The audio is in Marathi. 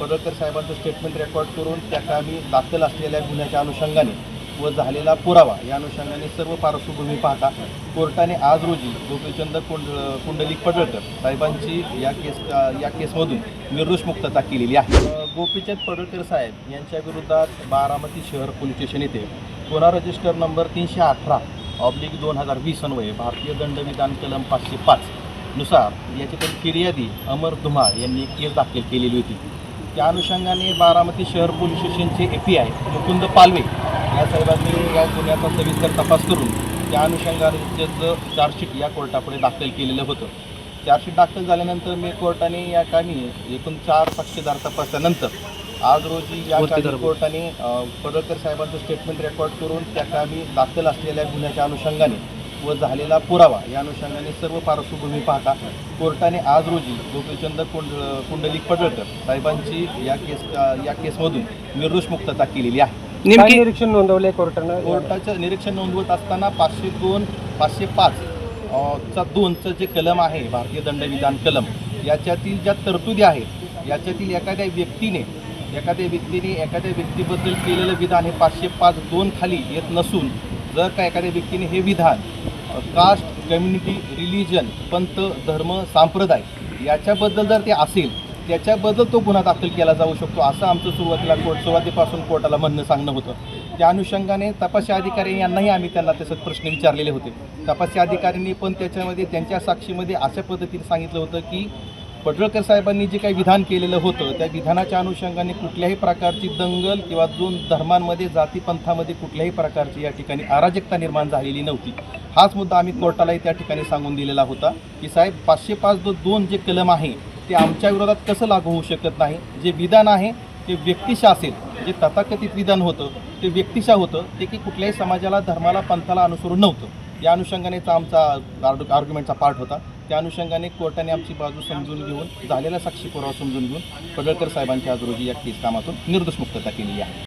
पडळकर साहेबांचं स्टेटमेंट रेकॉर्ड करून त्या आम्ही दाखल असलेल्या गुन्ह्याच्या अनुषंगाने व झालेला पुरावा या अनुषंगाने सर्व पार्श्वभूमी पाहता कोर्टाने आज रोजी गोपीचंद कुंड कुंडलिक पडळकर साहेबांची या केस या केसमधून निर्दोष मुक्तता केलेली आहे. गोपीचंद पडळकर साहेब यांच्या विरोधात बारामती शहर पोलीस स्टेशन येथे गुन्हा रजिस्टर नंबर तीनशे अठरा ऑब्लिक दोन हजार वीस अन्वये भारतीय दंडविधान कलम पाचशे पाच नुसार याची तर फिर्यादी अमर धुमाळ यांनी केस दाखल केलेली होती. त्या अनुषंगाने बारामती शहर पोलीस स्टेशनचे A P I Mukund Palve. या साहेबांनी या गुन्ह्याचा सविस्तर तपास करून त्या अनुषंगाने त्याचं चार्जशीट या कोर्टापुढे दाखल केलेलं होतं. चार्जशीट दाखल झाल्यानंतर मी कोर्टाने या कामी एकूण चार साक्षीदार तपासल्यानंतर आज रोजी या कामी कोर्टाने पडळकर साहेबांचं स्टेटमेंट रेकॉर्ड करून त्या कामी दाखल असलेल्या गुन्ह्याच्या अनुषंगाने व झालेला पुरावा या अनुषंगाने सर्व पार्श्वभूमी पाहता कोर्टाने आज रोजी गोपीचंद कुंड कुंडलिक पडळकर साहेबांची या केस या केसमधून निर्दोष मुक्तता केलेली आहे. नेमकी निरीक्षण नोंदवले कोर्टानं? कोर्टाचं निरीक्षण नोंदवत असताना पाचशे दोन पाचशे पाच चा दोनचं जे कलम आहे भारतीय दंडविधान कलम याच्यातील ज्या तरतुदी आहेत याच्यातील एखाद्या व्यक्तीने एखाद्या व्यक्तीने एखाद्या व्यक्तीबद्दल केलेलं विधान हे पाचशे पाच दोन खाली येत नसून जर का एखाद्या व्यक्तीने हे विधान कास्ट कम्युनिटी रिलिजन पंथ धर्म संप्रदाय याच्याबद्दल जर ते असेल त्याच्याबद्दल तो गुन्हा दाखल केला जाऊ शकतो असं आमचं सुरुवातीला कोर्ट सुरुवातीपासून कोर्टाला म्हणणं सांगणं होतं. त्या अनुषंगाने तपासी अधिकारी यांनाही आम्ही त्यांना तसं प्रश्न विचारलेले होते. तपासी अधिकाऱ्यांनी पण त्याच्यामध्ये त्यांच्या साक्षीमध्ये अशा पद्धतीने सांगितलं होतं की पडळकर साहेबांनी जे काही विधान केलेलं होतं त्या विधानाच्या अनुषंगाने कुठल्याही प्रकारची दंगल किंवा दोन धर्मांमध्ये जातीपंथामध्ये कुठल्याही प्रकारची या ठिकाणी अराजकता निर्माण झालेली नव्हती. हाच मुद्दा आम्ही कोर्टालाही त्या ठिकाणी सांगून दिलेला होता की साहेब पाचशे पाच दो दोन जे कलम आहे ते आमच्या विरोधात कसं लागू होऊ शकत नाही? जे विधान आहे ते व्यक्तिशा असेल जे तथाकथित विधान होतं ते व्यक्तिशा होतं ते की कुठल्याही समाजाला धर्माला पंथाला अनुसरून नव्हतं. या अनुषंगानेचा आमचा आर्ग आर्ग्युमेंटचा पार्ट होता. त्या अनुषंगाने कोर्टाने आमची बाजू समजून घेऊन झालेला साक्षी पुरावा समजून घेऊन पडळकर साहेबांच्या आज रोजी या केस कामातून निर्दोष मुक्तता केलेली आहे.